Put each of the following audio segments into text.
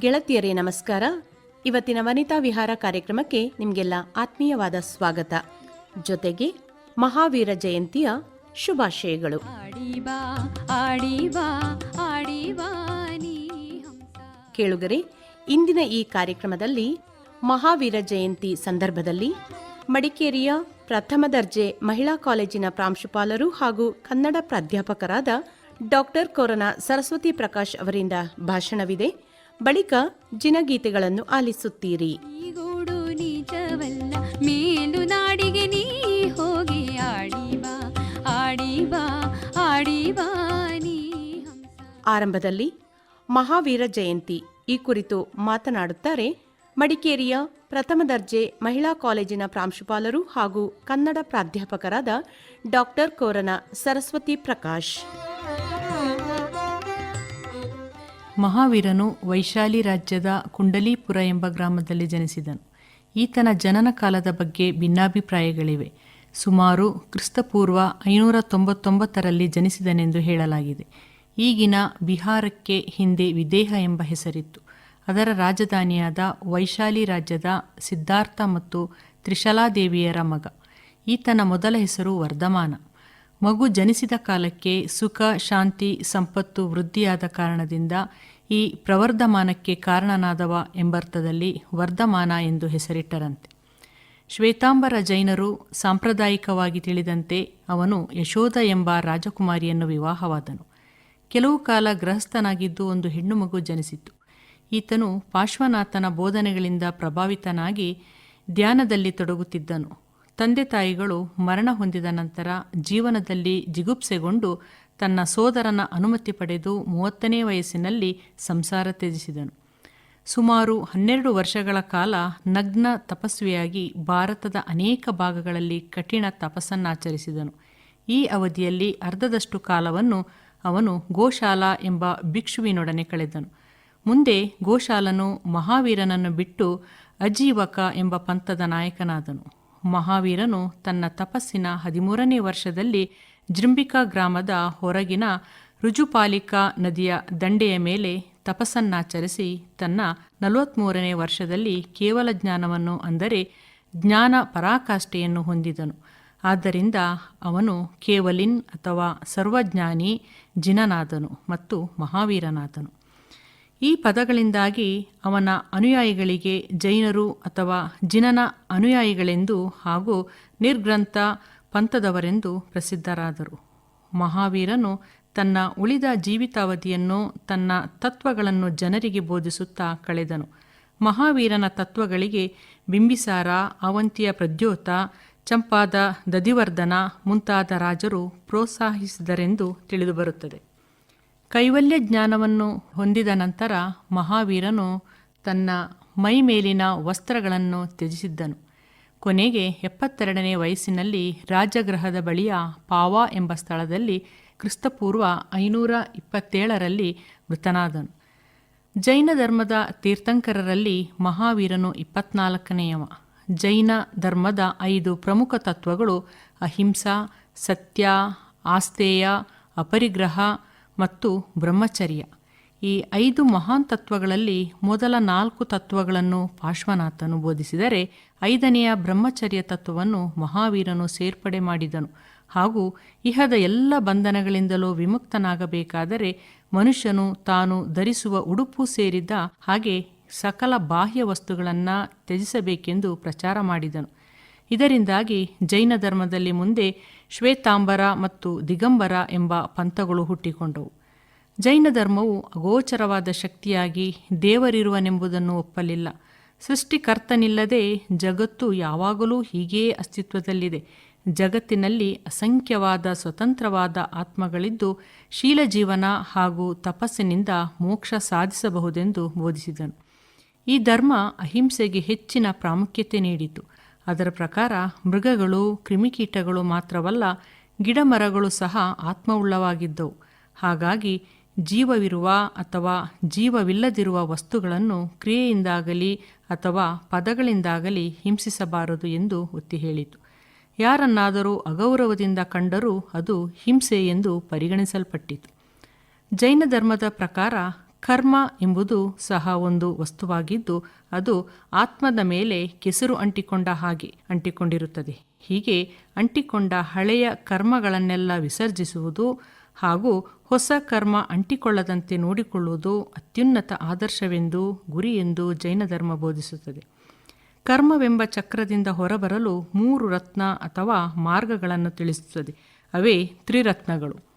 ಗೆಳತಿಯರೇ ನಮಸ್ಕಾರ. ಇವತ್ತಿನ ವನಿತಾ ವಿಹಾರ ಕಾರ್ಯಕ್ರಮಕ್ಕೆ ನಿಮಗೆಲ್ಲ ಆತ್ಮೀಯವಾದ ಸ್ವಾಗತ. ಜೊತೆಗೆ ಮಹಾವೀರ ಜಯಂತಿಯ ಶುಭಾಶಯಗಳು. ಕೇಳುಗರೆ ಇಂದಿನ ಈ ಕಾರ್ಯಕ್ರಮದಲ್ಲಿ ಮಹಾವೀರ ಜಯಂತಿ ಸಂದರ್ಭದಲ್ಲಿ ಮಡಿಕೇರಿಯ ಪ್ರಥಮ ದರ್ಜೆ ಮಹಿಳಾ ಕಾಲೇಜಿನ ಪ್ರಾಂಶುಪಾಲರು ಹಾಗೂ ಕನ್ನಡ ಪ್ರಾಧ್ಯಾಪಕರಾದ ಡಾಕ್ಟರ್ ಕೊರೋನಾ ಸರಸ್ವತಿ ಪ್ರಕಾಶ್ ಅವರಿಂದ ಭಾಷಣವಿದೆ. ಬಳಿಕ ಜಿನಗೀತೆಗಳನ್ನು ಆಲಿಸುತ್ತೀರಿ. ಮೇಲು ನಾಡಿಗೆ ನೀ ಹೋಗಿ ಆಡಿವಾ ಆಡಿವಾ ಆಡಿವಾ ಆರಂಭದಲ್ಲಿ ಮಹಾವೀರ ಜಯಂತಿ ಈ ಕುರಿತು ಮಾತನಾಡುತ್ತಾರೆ ಮಡಿಕೇರಿಯ ಪ್ರಥಮ ದರ್ಜೆ ಮಹಿಳಾ ಕಾಲೇಜಿನ ಪ್ರಾಂಶುಪಾಲರು ಹಾಗೂ ಕನ್ನಡ ಪ್ರಾಧ್ಯಾಪಕರಾದ ಡಾಕ್ಟರ್ ಕೋರನ ಸರಸ್ವತಿ ಪ್ರಕಾಶ್. ಮಹಾವೀರನು ವೈಶಾಲಿ ರಾಜ್ಯದ ಕುಂಡಲೀಪುರ ಎಂಬ ಗ್ರಾಮದಲ್ಲಿ ಜನಿಸಿದನು. ಈತನ ಜನನ ಕಾಲದ ಬಗ್ಗೆ ಭಿನ್ನಾಭಿಪ್ರಾಯಗಳಿವೆ. ಸುಮಾರು ಕ್ರಿಸ್ತಪೂರ್ವ ಐನೂರ ತೊಂಬತ್ತೊಂಬತ್ತರಲ್ಲಿ ಜನಿಸಿದನೆಂದು ಹೇಳಲಾಗಿದೆ. ಈಗಿನ ಬಿಹಾರಕ್ಕೆ ಹಿಂದೆ ವಿದೇಹ ಎಂಬ ಹೆಸರಿತ್ತು. ಅದರ ರಾಜಧಾನಿಯಾದ ವೈಶಾಲಿ ರಾಜ್ಯದ ಸಿದ್ಧಾರ್ಥ ಮತ್ತು ತ್ರಿಶಲಾದೇವಿಯರ ಮಗ. ಈತನ ಮೊದಲ ಹೆಸರು ವರ್ಧಮಾನ. ಮಗು ಜನಿಸಿದ ಕಾಲಕ್ಕೆ ಸುಖ, ಶಾಂತಿ, ಸಂಪತ್ತು ವೃದ್ಧಿಯಾದ ಕಾರಣದಿಂದ ಈ ಪ್ರವರ್ಧಮಾನಕ್ಕೆ ಕಾರಣನಾದವ ಎಂಬರ್ಥದಲ್ಲಿ ವರ್ಧಮಾನ ಎಂದು ಹೆಸರಿಟ್ಟರಂತೆ. ಶ್ವೇತಾಂಬರ ಜೈನರು ಸಾಂಪ್ರದಾಯಿಕವಾಗಿ ತಿಳಿದಂತೆ ಅವನು ಯಶೋಧ ಎಂಬ ರಾಜಕುಮಾರಿಯನ್ನು ವಿವಾಹವಾದನು. ಕೆಲವು ಕಾಲ ಗೃಹಸ್ಥನಾಗಿದ್ದು ಒಂದು ಹೆಣ್ಣು ಮಗು ಜನಿಸಿತು ಈತನು ಪಾರ್ಶ್ವನಾಥನ ಬೋಧನೆಗಳಿಂದ ಪ್ರಭಾವಿತನಾಗಿ ಧ್ಯಾನದಲ್ಲಿ ತೊಡಗುತ್ತಿದ್ದನು. ತಂದೆ ತಾಯಿಗಳು ಮರಣ ಹೊಂದಿದ ನಂತರ ಜೀವನದಲ್ಲಿ ಜಿಗುಪ್ಸೆಗೊಂಡು ತನ್ನ ಸೋದರನ ಅನುಮತಿ ಪಡೆದು ಮೂವತ್ತನೇ ವಯಸ್ಸಿನಲ್ಲಿ ಸಂಸಾರ ತ್ಯಜಿಸಿದನು. ಸುಮಾರು ಹನ್ನೆರಡು ವರ್ಷಗಳ ಕಾಲ ನಗ್ನ ತಪಸ್ವಿಯಾಗಿ ಭಾರತದ ಅನೇಕ ಭಾಗಗಳಲ್ಲಿ ಕಠಿಣ ತಪಸ್ಸನ್ನಾಚರಿಸಿದನು. ಈ ಅವಧಿಯಲ್ಲಿ ಅರ್ಧದಷ್ಟು ಕಾಲವನ್ನು ಅವನು ಗೋಶಾಲ ಎಂಬ ಭಿಕ್ಷುವಿನೊಡನೆ ಕಳೆದನು. ಮುಂದೆ ಗೋಶಾಲನು ಮಹಾವೀರನನ್ನು ಬಿಟ್ಟು ಅಜೀವಕ ಎಂಬ ಪಂಥದ ನಾಯಕನಾದನು. ಮಹಾವೀರನು ತನ್ನ ತಪಸ್ಸಿನ ಹದಿಮೂರನೇ ವರ್ಷದಲ್ಲಿ ಜೃಂಬಿಕಾ ಗ್ರಾಮದ ಹೊರಗಿನ ರುಜುಪಾಲಿಕಾ ನದಿಯ ದಂಡೆಯ ಮೇಲೆ ತಪಸ್ಸನ್ನಾಚರಿಸಿ ತನ್ನ ನಲವತ್ತ್ಮೂರನೇ ವರ್ಷದಲ್ಲಿ ಕೇವಲ ಜ್ಞಾನವನ್ನು ಅಂದರೆ ಜ್ಞಾನ ಪರಾಕಾಷ್ಠೆಯನ್ನು ಹೊಂದಿದನು. ಆದ್ದರಿಂದ ಅವನು ಕೇವಲಿನ್ ಅಥವಾ ಸರ್ವಜ್ಞಾನಿ ಜಿನನಾದನು ಮತ್ತು ಮಹಾವೀರನಾದನು. ಈ ಪದಗಳಿಂದಾಗಿ ಅವನ ಅನುಯಾಯಿಗಳಿಗೆ ಜೈನರು ಅಥವಾ ಜಿನನ ಅನುಯಾಯಿಗಳೆಂದು ಹಾಗೂ ನಿರ್ಗ್ರಂಥ ಪಂಥದವರೆಂದು ಪ್ರಸಿದ್ಧರಾದರು. ಮಹಾವೀರನು ತನ್ನ ಉಳಿದ ಜೀವಿತಾವಧಿಯನ್ನು ತನ್ನ ತತ್ವಗಳನ್ನು ಜನರಿಗೆ ಬೋಧಿಸುತ್ತಾ ಕಳೆದನು. ಮಹಾವೀರನ ತತ್ವಗಳಿಗೆ ಬಿಂಬಿಸಾರ, ಅವಂತಿಯ ಪ್ರದ್ಯೋತ, ಚಂಪಾದ ದಧಿವರ್ಧನ ಮುಂತಾದ ರಾಜರು ಪ್ರೋತ್ಸಾಹಿಸಿದರೆಂದು ತಿಳಿದುಬರುತ್ತದೆ. ಕೈವಲ್ಯ ಜ್ಞಾನವನ್ನು ಹೊಂದಿದ ನಂತರ ಮಹಾವೀರನು ತನ್ನ ಮೈ ಮೇಲಿನ ವಸ್ತ್ರಗಳನ್ನು ತ್ಯಜಿಸಿದ್ದನು. ಕೊನೆಗೆ ಎಪ್ಪತ್ತೆರಡನೇ ವಯಸ್ಸಿನಲ್ಲಿ ರಾಜಗೃಹದ ಬಳಿಯ ಪಾವಾ ಎಂಬ ಸ್ಥಳದಲ್ಲಿ ಕ್ರಿಸ್ತಪೂರ್ವ ಐನೂರ ಇಪ್ಪತ್ತೇಳರಲ್ಲಿ ಮೃತನಾದನು. ಜೈನ ಧರ್ಮದ ತೀರ್ಥಂಕರರಲ್ಲಿ ಮಹಾವೀರನು ಇಪ್ಪತ್ನಾಲ್ಕನೆಯವ. ಜೈನ ಧರ್ಮದ ಐದು ಪ್ರಮುಖ ತತ್ವಗಳು ಅಹಿಂಸಾ, ಸತ್ಯ ಆಸ್ತೇಯ ಅಪರಿಗ್ರಹ ಮತ್ತು ಬ್ರಹ್ಮಚರ್ಯ. ಈ ಐದು ಮಹಾನ್ ತತ್ವಗಳಲ್ಲಿ ಮೊದಲ ನಾಲ್ಕು ತತ್ವಗಳನ್ನು ಪಾರ್ಶ್ವನಾಥನು ಬೋಧಿಸಿದರೆ ಐದನೆಯ ಬ್ರಹ್ಮಚರ್ಯ ತತ್ವವನ್ನು ಮಹಾವೀರನು ಸೇರ್ಪಡೆ ಮಾಡಿದನು. ಹಾಗೂ ಇಹದ ಎಲ್ಲ ಬಂಧನಗಳಿಂದಲೂ ವಿಮುಕ್ತನಾಗಬೇಕಾದರೆ ಮನುಷ್ಯನು ತಾನು ಧರಿಸುವ ಉಡುಪು ಸೇರಿದ ಹಾಗೆ ಸಕಲ ಬಾಹ್ಯ ವಸ್ತುಗಳನ್ನು ತ್ಯಜಿಸಬೇಕೆಂದು ಪ್ರಚಾರ ಮಾಡಿದನು. ಇದರಿಂದಾಗಿ ಜೈನ ಧರ್ಮದಲ್ಲಿ ಮುಂದೆ ಶ್ವೇತಾಂಬರ ಮತ್ತು ದಿಗಂಬರ ಎಂಬ ಪಂಥಗಳು ಹುಟ್ಟಿಕೊಂಡವು. ಜೈನ ಧರ್ಮವು ಅಗೋಚರವಾದ ಶಕ್ತಿಯಾಗಿ ದೇವರಿರುವನೆಂಬುದನ್ನು ಒಪ್ಪಲಿಲ್ಲ. ಸೃಷ್ಟಿಕರ್ತನಿಲ್ಲದೆ ಜಗತ್ತು ಯಾವಾಗಲೂ ಹೀಗೇ ಅಸ್ತಿತ್ವದಲ್ಲಿದೆ. ಜಗತ್ತಿನಲ್ಲಿ ಅಸಂಖ್ಯವಾದ ಸ್ವತಂತ್ರವಾದ ಆತ್ಮಗಳಿದ್ದು ಶೀಲಜೀವನ ಹಾಗೂ ತಪಸ್ಸಿನಿಂದ ಮೋಕ್ಷ ಸಾಧಿಸಬಹುದೆಂದು ಬೋಧಿಸಿದನು. ಈ ಧರ್ಮ ಅಹಿಂಸೆಗೆ ಹೆಚ್ಚಿನ ಪ್ರಾಮುಖ್ಯತೆ ನೀಡಿತು. ಅದರ ಪ್ರಕಾರ ಮೃಗಗಳು, ಕ್ರಿಮಿಕೀಟಗಳು ಮಾತ್ರವಲ್ಲ, ಗಿಡಮರಗಳು ಸಹ ಆತ್ಮವುಳ್ಳವಾಗಿದ್ದವು. ಹಾಗಾಗಿ ಜೀವವಿರುವ ಅಥವಾ ಜೀವವಿಲ್ಲದಿರುವ ವಸ್ತುಗಳನ್ನು ಕ್ರಿಯೆಯಿಂದಾಗಲಿ ಅಥವಾ ಪದಗಳಿಂದಾಗಲಿ ಹಿಂಸಿಸಬಾರದು ಎಂದು ಒತ್ತಿ ಹೇಳಿತು. ಯಾರನ್ನಾದರೂ ಅಗೌರವದಿಂದ ಕಂಡರೂ ಅದು ಹಿಂಸೆ ಎಂದು ಪರಿಗಣಿಸಲ್ಪಟ್ಟಿತು. ಜೈನ ಧರ್ಮದ ಪ್ರಕಾರ ಕರ್ಮ ಎಂಬುದು ಸಹ ಒಂದು ವಸ್ತುವಾಗಿದ್ದು, ಅದು ಆತ್ಮದ ಮೇಲೆ ಕೆಸರು ಅಂಟಿಕೊಂಡ ಹಾಗೆ ಅಂಟಿಕೊಂಡಿರುತ್ತದೆ. ಹೀಗೆ ಅಂಟಿಕೊಂಡ ಹಳೆಯ ಕರ್ಮಗಳನ್ನೆಲ್ಲ ವಿಸರ್ಜಿಸುವುದು ಹಾಗೂ ಹೊಸ ಕರ್ಮ ಅಂಟಿಕೊಳ್ಳದಂತೆ ನೋಡಿಕೊಳ್ಳುವುದು ಅತ್ಯುನ್ನತ ಆದರ್ಶವೆಂದು ಎಂದು ಜೈನ ಧರ್ಮ ಬೋಧಿಸುತ್ತದೆ. ಕರ್ಮವೆಂಬ ಚಕ್ರದಿಂದ ಹೊರಬರಲು ಮೂರು ರತ್ನ ಅಥವಾ ಮಾರ್ಗಗಳನ್ನು ತಿಳಿಸುತ್ತದೆ. ಅವೇ ತ್ರಿರತ್ನಗಳು.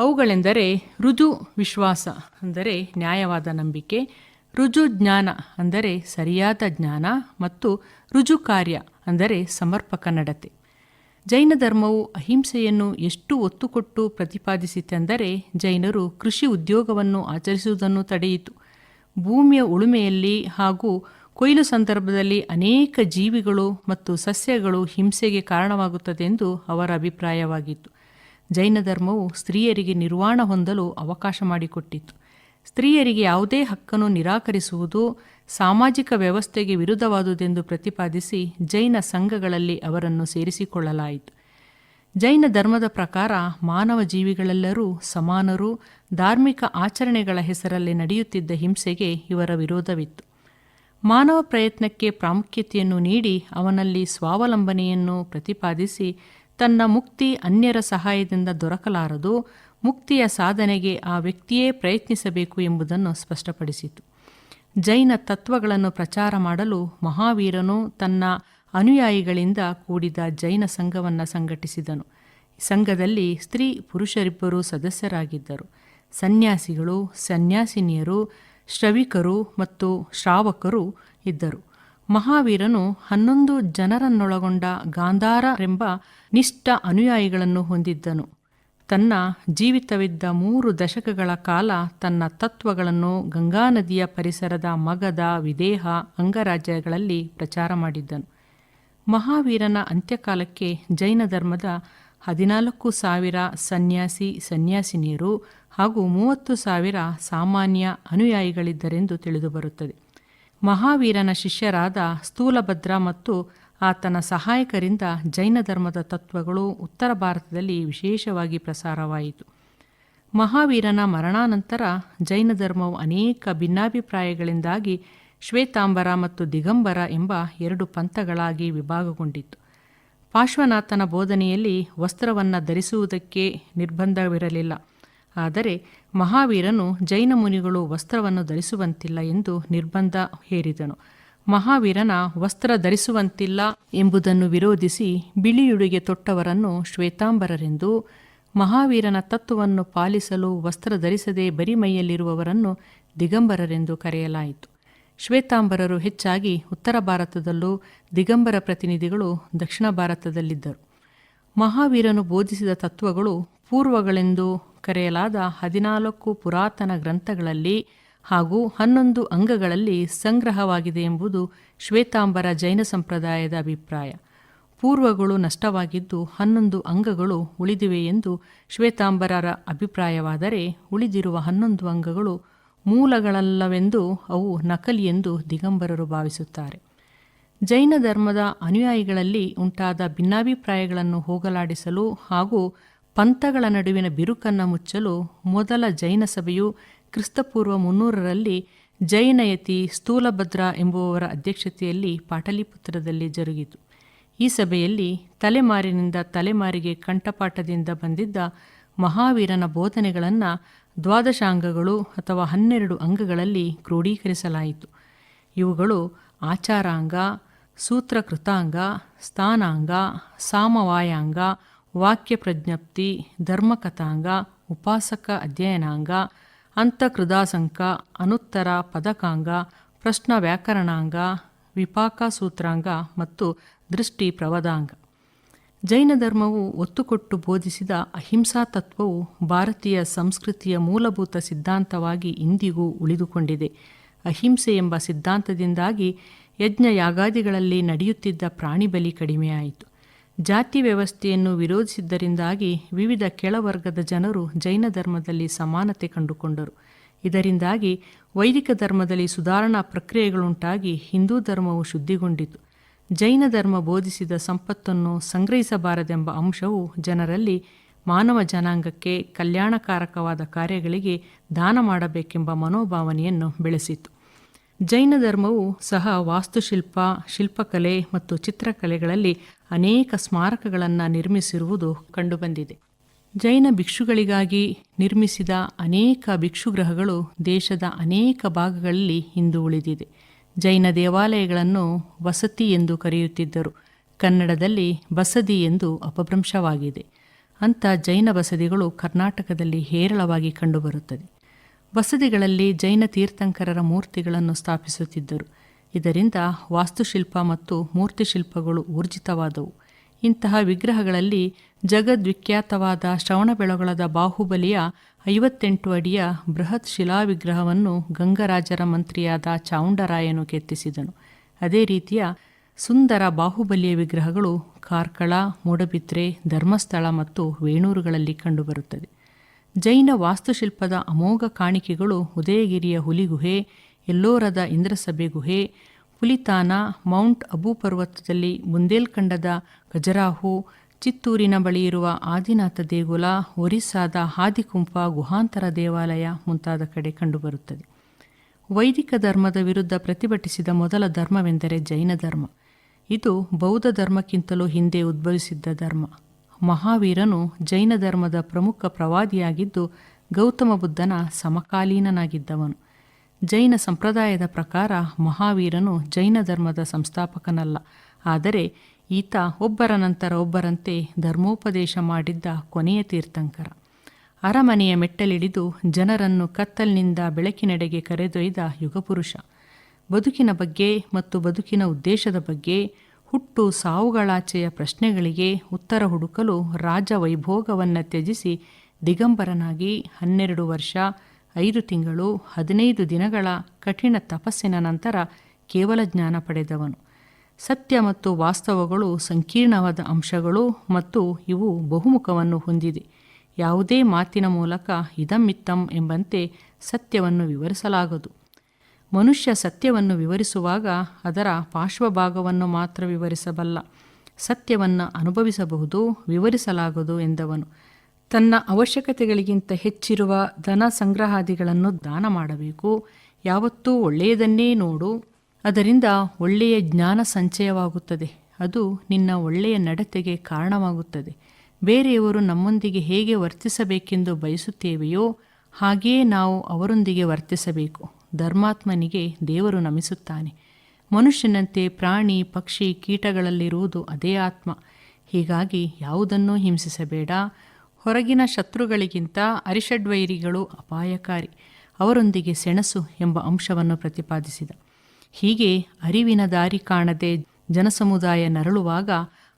ಅವುಗಳೆಂದರೆ ರುಜು ವಿಶ್ವಾಸ ಅಂದರೆ ನ್ಯಾಯವಾದ ನಂಬಿಕೆ ರುಜು ಜ್ಞಾನ ಅಂದರೆ ಸರಿಯಾದ ಜ್ಞಾನ ಮತ್ತು ರುಜು ಕಾರ್ಯ ಅಂದರೆ ಸಮರ್ಪಕ ನಡತೆ. ಜೈನ ಧರ್ಮವು ಅಹಿಂಸೆಯನ್ನು ಎಷ್ಟು ಒತ್ತು ಕೊಟ್ಟು ಪ್ರತಿಪಾದಿಸಿತೆಂದರೆ ಜೈನರು ಕೃಷಿ ಉದ್ಯೋಗವನ್ನು ಆಚರಿಸುವುದನ್ನು ತಡೆಯಿತು. ಭೂಮಿಯ ಉಳುಮೆಯಲ್ಲಿ ಹಾಗೂ ಕೊಯ್ಲು ಸಂದರ್ಭದಲ್ಲಿ ಅನೇಕ ಜೀವಿಗಳು ಮತ್ತು ಸಸ್ಯಗಳು ಹಿಂಸೆಗೆ ಕಾರಣವಾಗುತ್ತದೆಂದು ಅವರ ಅಭಿಪ್ರಾಯವಾಗಿತ್ತು. ಜೈನ ಧರ್ಮವು ಸ್ತ್ರೀಯರಿಗೆ ನಿರ್ವಾಣ ಹೊಂದಲು ಅವಕಾಶ ಮಾಡಿಕೊಟ್ಟಿತು ಸ್ತ್ರೀಯರಿಗೆ ಯಾವುದೇ ಹಕ್ಕನ್ನು ನಿರಾಕರಿಸುವುದು ಸಾಮಾಜಿಕ ವ್ಯವಸ್ಥೆಗೆ ವಿರುದ್ಧವಾದುದೆಂದು ಪ್ರತಿಪಾದಿಸಿ ಜೈನ ಸಂಘಗಳಲ್ಲಿ ಅವರನ್ನು ಸೇರಿಸಿಕೊಳ್ಳಲಾಯಿತು. ಜೈನ ಧರ್ಮದ ಪ್ರಕಾರ ಮಾನವ ಜೀವಿಗಳೆಲ್ಲರೂ ಸಮಾನರು, ಧಾರ್ಮಿಕ ಆಚರಣೆಗಳ ಹೆಸರಲ್ಲಿ ನಡೆಯುತ್ತಿದ್ದ ಹಿಂಸೆಗೆ ಇವರ ವಿರೋಧವಿತ್ತು. ಮಾನವ ಪ್ರಯತ್ನಕ್ಕೆ ಪ್ರಾಮುಖ್ಯತೆಯನ್ನು ನೀಡಿ ಅವನಲ್ಲಿ ಸ್ವಾವಲಂಬನೆಯನ್ನು ಪ್ರತಿಪಾದಿಸಿ ತನ್ನ ಮುಕ್ತಿ ಅನ್ಯರ ಸಹಾಯದಿಂದ ದೊರಕಲಾರದು, ಮುಕ್ತಿಯ ಸಾಧನೆಗೆ ಆ ವ್ಯಕ್ತಿಯೇ ಪ್ರಯತ್ನಿಸಬೇಕು ಎಂಬುದನ್ನು ಸ್ಪಷ್ಟಪಡಿಸಿತು. ಜೈನ ತತ್ವಗಳನ್ನು ಪ್ರಚಾರ ಮಾಡಲು ಮಹಾವೀರನು ತನ್ನ ಅನುಯಾಯಿಗಳಿಂದ ಕೂಡಿದ ಜೈನ ಸಂಘವನ್ನು ಸಂಘಟಿಸಿದನು. ಸಂಘದಲ್ಲಿ ಸ್ತ್ರೀ ಪುರುಷರಿಬ್ಬರು ಸದಸ್ಯರಾಗಿದ್ದರು. ಸನ್ಯಾಸಿಗಳು, ಸನ್ಯಾಸಿನಿಯರು, ಶ್ರವಿಕರು ಮತ್ತು ಶ್ರಾವಕರು ಇದ್ದರು. ಮಹಾವೀರನು ಹನ್ನೊಂದು ಜನರನ್ನೊಳಗೊಂಡ ಗಾಂಧಾರರೆಂಬ ನಿಷ್ಠ ಅನುಯಾಯಿಗಳನ್ನು ಹೊಂದಿದ್ದನು. ತನ್ನ ಜೀವಿತವಿದ್ದ ಮೂರು ದಶಕಗಳ ಕಾಲ ತನ್ನ ತತ್ವಗಳನ್ನು ಗಂಗಾ ನದಿಯ ಪರಿಸರದ ಮಗದ ವಿದೇಹ ಅಂಗರಾಜ್ಯಗಳಲ್ಲಿ ಪ್ರಚಾರ ಮಾಡಿದ್ದನು. ಮಹಾವೀರನ ಅಂತ್ಯಕಾಲಕ್ಕೆ ಜೈನ ಧರ್ಮದ ಹದಿನಾಲ್ಕು ಸಾವಿರ ಸನ್ಯಾಸಿ ಸನ್ಯಾಸಿನಿಯರು ಹಾಗೂ ಮೂವತ್ತು ಸಾವಿರ ಸಾಮಾನ್ಯ ಅನುಯಾಯಿಗಳಿದ್ದರೆಂದು ತಿಳಿದುಬರುತ್ತದೆ. ಮಹಾವೀರನ ಶಿಷ್ಯರಾದ ಸ್ಥೂಲಭದ್ರ ಮತ್ತು ಆತನ ಸಹಾಯಕರಿಂದ ಜೈನ ಧರ್ಮದ ತತ್ವಗಳು ಉತ್ತರ ಭಾರತದಲ್ಲಿ ವಿಶೇಷವಾಗಿ ಪ್ರಸಾರವಾಯಿತು. ಮಹಾವೀರನ ಮರಣಾನಂತರ ಜೈನ ಧರ್ಮವು ಅನೇಕ ಭಿನ್ನಾಭಿಪ್ರಾಯಗಳಿಂದಾಗಿ ಶ್ವೇತಾಂಬರ ಮತ್ತು ದಿಗಂಬರ ಎಂಬ ಎರಡು ಪಂಥಗಳಾಗಿ ವಿಭಾಗಗೊಂಡಿತು ಪಾರ್ಶ್ವನಾಥನ ಬೋಧನೆಯಲ್ಲಿ ವಸ್ತ್ರವನ್ನು ಧರಿಸುವುದಕ್ಕೆ ನಿರ್ಬಂಧವಿರಲಿಲ್ಲ. ಆದರೆ ಮಹಾವೀರನು ಜೈನ ಮುನಿಗಳು ವಸ್ತ್ರವನ್ನು ಧರಿಸುವಂತಿಲ್ಲ ಎಂದು ನಿರ್ಬಂಧ ಹೇರಿದನು. ಮಹಾವೀರನ ವಸ್ತ್ರ ಧರಿಸುವಂತಿಲ್ಲ ಎಂಬುದನ್ನು ವಿರೋಧಿಸಿ ಬಿಳಿಯುಡುಗೆ ತೊಟ್ಟವರನ್ನು ಶ್ವೇತಾಂಬರರೆಂದು, ಮಹಾವೀರನ ತತ್ವವನ್ನು ಪಾಲಿಸಲು ವಸ್ತ್ರ ಧರಿಸದೆ ಬರಿಮೈಯಲ್ಲಿರುವವರನ್ನು ದಿಗಂಬರರೆಂದು ಕರೆಯಲಾಯಿತು. ಶ್ವೇತಾಂಬರರು ಹೆಚ್ಚಾಗಿ ಉತ್ತರ ಭಾರತದಲ್ಲೂ ದಿಗಂಬರ ಪ್ರತಿನಿಧಿಗಳು ದಕ್ಷಿಣ ಭಾರತದಲ್ಲಿದ್ದರು. ಮಹಾವೀರನು ಬೋಧಿಸಿದ ತತ್ವಗಳು ಪೂರ್ವಗಳೆಂದು ಕರೆಯಲಾದ ಹದಿನಾಲ್ಕು ಪುರಾತನ ಗ್ರಂಥಗಳಲ್ಲಿ ಹಾಗೂ ಹನ್ನೊಂದು ಅಂಗಗಳಲ್ಲಿ ಸಂಗ್ರಹವಾಗಿದೆ ಎಂಬುದು ಶ್ವೇತಾಂಬರ ಜೈನ ಸಂಪ್ರದಾಯದ ಅಭಿಪ್ರಾಯ. ಪೂರ್ವಗಳು ನಷ್ಟವಾಗಿದ್ದು ಹನ್ನೊಂದು ಅಂಗಗಳು ಉಳಿದಿವೆ ಎಂದು ಶ್ವೇತಾಂಬರರ ಅಭಿಪ್ರಾಯವಾದರೆ ಉಳಿದಿರುವ ಹನ್ನೊಂದು ಅಂಗಗಳು ಮೂಲಗಳಲ್ಲವೆಂದು ಅವು ನಕಲಿ ಎಂದು ದಿಗಂಬರರು ಭಾವಿಸುತ್ತಾರೆ. ಜೈನ ಧರ್ಮದ ಅನುಯಾಯಿಗಳಲ್ಲಿ ಉಂಟಾದ ಭಿನ್ನಾಭಿಪ್ರಾಯಗಳನ್ನು ಹೋಗಲಾಡಿಸಲು ಹಾಗೂ ಪಂಥಗಳ ನಡುವಿನ ಬಿರುಕನ್ನು ಮುಚ್ಚಲು ಮೊದಲ ಜೈನ ಸಭೆಯು ಕ್ರಿಸ್ತಪೂರ್ವ ಮುನ್ನೂರರಲ್ಲಿ ಜೈನಯತಿ ಸ್ಥೂಲಭದ್ರ ಎಂಬುವವರ ಅಧ್ಯಕ್ಷತೆಯಲ್ಲಿ ಪಾಟಲಿಪುತ್ರದಲ್ಲಿ ಜರುಗಿತು. ಈ ಸಭೆಯಲ್ಲಿ ತಲೆಮಾರಿನಿಂದ ತಲೆಮಾರಿಗೆ ಕಂಠಪಾಠದಿಂದ ಬಂದಿದ್ದ ಮಹಾವೀರನ ಬೋಧನೆಗಳನ್ನು ದ್ವಾದಶಾಂಗಗಳು ಅಥವಾ ಹನ್ನೆರಡು ಅಂಗಗಳಲ್ಲಿ ಕ್ರೋಢೀಕರಿಸಲಾಯಿತು. ಇವುಗಳು ಆಚಾರಾಂಗ, ಸೂತ್ರಕೃತಾಂಗ, ಸ್ಥಾನಾಂಗ, ಸಾಮವಾಯಾಂಗ ವಾಕ್ಯ ಪ್ರಜ್ಞಪ್ತಿ ಧರ್ಮಕಥಾಂಗ, ಉಪಾಸಕ ಅಧ್ಯಯನಾಂಗ, ಅಂತಕೃದಾಸಂಕ, ಅನುತ್ತರ ಪದಕಾಂಗ, ಪ್ರಶ್ನ ವ್ಯಾಕರಣಾಂಗ, ವಿಪಾಕ ಸೂತ್ರಾಂಗ ಮತ್ತು ದೃಷ್ಟಿ ಪ್ರವದಾಂಗ. ಜೈನ ಧರ್ಮವು ಒತ್ತುಕೊಟ್ಟು ಬೋಧಿಸಿದ ಅಹಿಂಸಾ ತತ್ವವು ಭಾರತೀಯ ಸಂಸ್ಕೃತಿಯ ಮೂಲಭೂತ ಸಿದ್ಧಾಂತವಾಗಿ ಇಂದಿಗೂ ಉಳಿದುಕೊಂಡಿದೆ. ಅಹಿಂಸೆ ಎಂಬ ಸಿದ್ಧಾಂತದಿಂದಾಗಿ ಯಜ್ಞ ಯಾಗಾದಿಗಳಲ್ಲಿ ನಡೆಯುತ್ತಿದ್ದ ಪ್ರಾಣಿಬಲಿ ಕಡಿಮೆಯಾಯಿತು. ಜಾತಿ ವ್ಯವಸ್ಥೆಯನ್ನು ವಿರೋಧಿಸಿದ್ದರಿಂದಾಗಿ ವಿವಿಧ ಕೆಳವರ್ಗದ ಜನರು ಜೈನ ಧರ್ಮದಲ್ಲಿ ಸಮಾನತೆ ಕಂಡುಕೊಂಡರು. ಇದರಿಂದಾಗಿ ವೈದಿಕ ಧರ್ಮದಲ್ಲಿ ಸುಧಾರಣಾ ಪ್ರಕ್ರಿಯೆಗಳುಂಟಾಗಿ ಹಿಂದೂ ಧರ್ಮವು ಶುದ್ಧಿಗೊಂಡಿತು. ಜೈನ ಧರ್ಮ ಬೋಧಿಸಿದ ಸಂಪತ್ತನ್ನು ಸಂಗ್ರಹಿಸಬಾರದೆಂಬ ಅಂಶವು ಜನರಲ್ಲಿ ಮಾನವ ಜನಾಂಗಕ್ಕೆ ಕಲ್ಯಾಣಕಾರಕವಾದ ಕಾರ್ಯಗಳಿಗೆ ದಾನ ಮಾಡಬೇಕೆಂಬ ಮನೋಭಾವನೆಯನ್ನು ಬೆಳೆಸಿತು. ಜೈನ ಧರ್ಮವು ಸಹ ವಾಸ್ತುಶಿಲ್ಪ, ಶಿಲ್ಪಕಲೆ ಮತ್ತು ಚಿತ್ರಕಲೆಗಳಲ್ಲಿ ಅನೇಕ ಸ್ಮಾರಕಗಳನ್ನು ನಿರ್ಮಿಸಿರುವುದು ಕಂಡುಬಂದಿದೆ. ಜೈನ ಭಿಕ್ಷುಗಳಿಗಾಗಿ ನಿರ್ಮಿಸಿದ ಅನೇಕ ಭಿಕ್ಷುಗ್ರಹಗಳು ದೇಶದ ಅನೇಕ ಭಾಗಗಳಲ್ಲಿ ಇಂದು ಉಳಿದಿದೆ. ಜೈನ ದೇವಾಲಯಗಳನ್ನು ವಸತಿ ಎಂದು ಕರೆಯುತ್ತಿದ್ದರು. ಕನ್ನಡದಲ್ಲಿ ಬಸದಿ ಎಂದು ಅಪಭ್ರಂಶವಾಗಿದೆ. ಅಂಥ ಜೈನ ಬಸದಿಗಳು ಕರ್ನಾಟಕದಲ್ಲಿ ಹೇರಳವಾಗಿ ಕಂಡುಬರುತ್ತದೆ. ಬಸದಿಗಳಲ್ಲಿ ಜೈನ ತೀರ್ಥಂಕರರ ಮೂರ್ತಿಗಳನ್ನು ಸ್ಥಾಪಿಸುತ್ತಿದ್ದರು. ಇದರಿಂದ ವಾಸ್ತುಶಿಲ್ಪ ಮತ್ತು ಮೂರ್ತಿಶಿಲ್ಪಗಳು ಊರ್ಜಿತವಾದವು. ಇಂತಹ ವಿಗ್ರಹಗಳಲ್ಲಿ ಜಗದ್ವಿಖ್ಯಾತವಾದ ಶ್ರವಣಬೆಳಗೊಳದ ಬಾಹುಬಲಿಯ ಐವತ್ತೆಂಟು ಅಡಿಯ ಬೃಹತ್ ಶಿಲಾವಿಗ್ರಹವನ್ನು ಗಂಗರಾಜರ ಮಂತ್ರಿಯಾದ ಚಾವುಂಡರಾಯನು ಕೆತ್ತಿಸಿದನು. ಅದೇ ರೀತಿಯ ಸುಂದರ ಬಾಹುಬಲಿಯ ವಿಗ್ರಹಗಳು ಕಾರ್ಕಳ ಮೂಡಬಿದ್ರೆ ಧರ್ಮಸ್ಥಳ ಮತ್ತು ವೇಣೂರುಗಳಲ್ಲಿ ಕಂಡುಬರುತ್ತದೆ. ಜೈನ ವಾಸ್ತುಶಿಲ್ಪದ ಅಮೋಘ ಕಾಣಿಕೆಗಳು ಉದಯಗಿರಿಯ ಹುಲಿಗುಹೆ, ಎಲ್ಲೋರದ ಇಂದ್ರಸಭೆ ಗುಹೆ ಪುಲಿತಾನ, ಮೌಂಟ್ ಅಬು ಪರ್ವತದಲ್ಲಿ ಬುಂದೇಲ್ಖಂಡದ ಗಜರಾಹು, ಚಿತ್ತೂರಿನ ಬಳಿ ಇರುವ ಆದಿನಾಥ ದೇಗುಲ, ಒರಿಸ್ಸಾದ ಹಾದಿಕುಂಪ ಗುಹಾಂತರ ದೇವಾಲಯ ಮುಂತಾದ ಕಡೆ ಕಂಡುಬರುತ್ತದೆ. ವೈದಿಕ ಧರ್ಮದ ವಿರುದ್ಧ ಪ್ರತಿಭಟಿಸಿದ ಮೊದಲ ಧರ್ಮವೆಂದರೆ ಜೈನ ಧರ್ಮ. ಇದು ಬೌದ್ಧ ಧರ್ಮಕ್ಕಿಂತಲೂ ಹಿಂದೆ ಉದ್ಭವಿಸಿದ್ದ ಧರ್ಮ. ಮಹಾವೀರನು ಜೈನ ಧರ್ಮದ ಪ್ರಮುಖ ಪ್ರವಾದಿಯಾಗಿದ್ದು ಗೌತಮ ಬುದ್ಧನ ಸಮಕಾಲೀನನಾಗಿದ್ದವನು. ಜೈನ ಸಂಪ್ರದಾಯದ ಪ್ರಕಾರ ಮಹಾವೀರನು ಜೈನ ಧರ್ಮದ ಸಂಸ್ಥಾಪಕನಲ್ಲ. ಆದರೆ ಈತ ಒಬ್ಬರ ನಂತರ ಒಬ್ಬರಂತೆ ಧರ್ಮೋಪದೇಶ ಮಾಡಿದ್ದ ಕೊನೆಯ ತೀರ್ಥಂಕರ. ಅರಮನೆಯ ಮೆಟ್ಟಲಿಳಿದು ಜನರನ್ನು ಕತ್ತಲಿನಿಂದ ಬೆಳಕಿನೆಡೆಗೆ ಕರೆದೊಯ್ದ ಯುಗಪುರುಷ. ಬದುಕಿನ ಬಗ್ಗೆ ಮತ್ತು ಬದುಕಿನ ಉದ್ದೇಶದ ಬಗ್ಗೆ ಹುಟ್ಟು ಸಾವುಗಳಾಚೆಯ ಪ್ರಶ್ನೆಗಳಿಗೆ ಉತ್ತರ ಹುಡುಕಲು ರಾಜ ವೈಭೋಗವನ್ನು ತ್ಯಜಿಸಿ ದಿಗಂಬರನಾಗಿ ಹನ್ನೆರಡು ವರ್ಷ, ಐದು ತಿಂಗಳು, ಹದಿನೈದು ದಿನಗಳ ಕಠಿಣ ತಪಸ್ಸಿನ ನಂತರ ಕೇವಲ ಜ್ಞಾನ ಪಡೆದವನು. ಸತ್ಯ ಮತ್ತು ವಾಸ್ತವಗಳು ಸಂಕೀರ್ಣವಾದ ಅಂಶಗಳು ಮತ್ತು ಇವು ಬಹುಮುಖವನ್ನು ಹೊಂದಿದೆ. ಯಾವುದೇ ಮಾತಿನ ಮೂಲಕ ಇದಮ್ಮಿತ್ತಂ ಎಂಬಂತೆ ಸತ್ಯವನ್ನು ವಿವರಿಸಲಾಗದು. ಮನುಷ್ಯ ಸತ್ಯವನ್ನು ವಿವರಿಸುವಾಗ ಅದರ ಪಾರ್ಶ್ವಭಾಗವನ್ನು ಮಾತ್ರ ವಿವರಿಸಬಲ್ಲ. ಸತ್ಯವನ್ನು ಅನುಭವಿಸಬಹುದು, ವಿವರಿಸಲಾಗದು ಎಂದವನು. ತನ್ನ ಅವಶ್ಯಕತೆಗಳಿಗಿಂತ ಹೆಚ್ಚಿರುವ ಧನ ಸಂಗ್ರಹಾದಿಗಳನ್ನು ದಾನ ಮಾಡಬೇಕು. ಯಾವತ್ತೂ ಒಳ್ಳೆಯದನ್ನೇ ನೋಡು. ಅದರಿಂದ ಒಳ್ಳೆಯ ಜ್ಞಾನ ಸಂಚಯವಾಗುತ್ತದೆ. ಅದು ನಿನ್ನ ಒಳ್ಳೆಯ ನಡತೆಗೆ ಕಾರಣವಾಗುತ್ತದೆ. ಬೇರೆಯವರು ನಮ್ಮೊಂದಿಗೆ ಹೇಗೆ ವರ್ತಿಸಬೇಕೆಂದು ಬಯಸುತ್ತೇವೆಯೋ ಹಾಗೆಯೇ ನಾವು ಅವರೊಂದಿಗೆ ವರ್ತಿಸಬೇಕು. ಧರ್ಮಾತ್ಮನಿಗೆ ದೇವರು ನಮಿಸುತ್ತಾನೆ. ಮನುಷ್ಯನಂತೆ ಪ್ರಾಣಿ, ಪಕ್ಷಿ, ಕೀಟಗಳಲ್ಲಿರುವುದು ಅದೇ ಆತ್ಮ. ಹೀಗಾಗಿ ಯಾವುದನ್ನೂ ಹಿಂಸಿಸಬೇಡ. ಹೊರಗಿನ ಶತ್ರುಗಳಿಗಿಂತ ಅರಿಷಡ್ವೈರಿಗಳು ಅಪಾಯಕಾರಿ. ಅವರೊಂದಿಗೆ ಸೆಣಸು ಎಂಬ ಅಂಶವನ್ನು ಪ್ರತಿಪಾದಿಸಿದ. ಹೀಗೆ ಅರಿವಿನ ದಾರಿ ಕಾಣದೆ ಜನಸಮುದಾಯ ನರಳುವಾಗ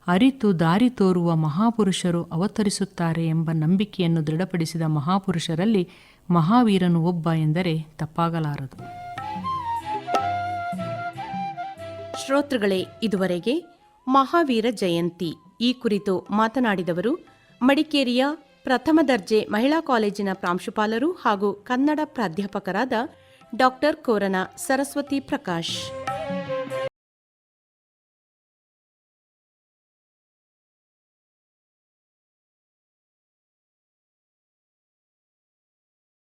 ಅರಿತು ದಾರಿ ತೋರುವ ಮಹಾಪುರುಷರು ಅವತರಿಸುತ್ತಾರೆ ಎಂಬ ನಂಬಿಕೆಯನ್ನು ದೃಢಪಡಿಸಿದ ಮಹಾಪುರುಷರಲ್ಲಿ ಮಹಾವೀರನು ಒಬ್ಬ ಎಂದರೆ ತಪ್ಪಾಗಲಾರದು. ಶ್ರೋತೃಗಳೇ, ಇದುವರೆಗೆ ಮಹಾವೀರ ಜಯಂತಿ. ಈ ಕುರಿತು ಮಾತನಾಡಿದವರು ಮಡಿಕೇರಿಯ ಪ್ರಥಮ ದರ್ಜೆ ಮಹಿಳಾ ಕಾಲೇಜಿನ ಪ್ರಾಂಶುಪಾಲರು ಹಾಗೂ ಕನ್ನಡ ಪ್ರಾಧ್ಯಾಪಕರಾದ ಡಾಕ್ಟರ್ ಕೋರನ ಸರಸ್ವತಿ ಪ್ರಕಾಶ್.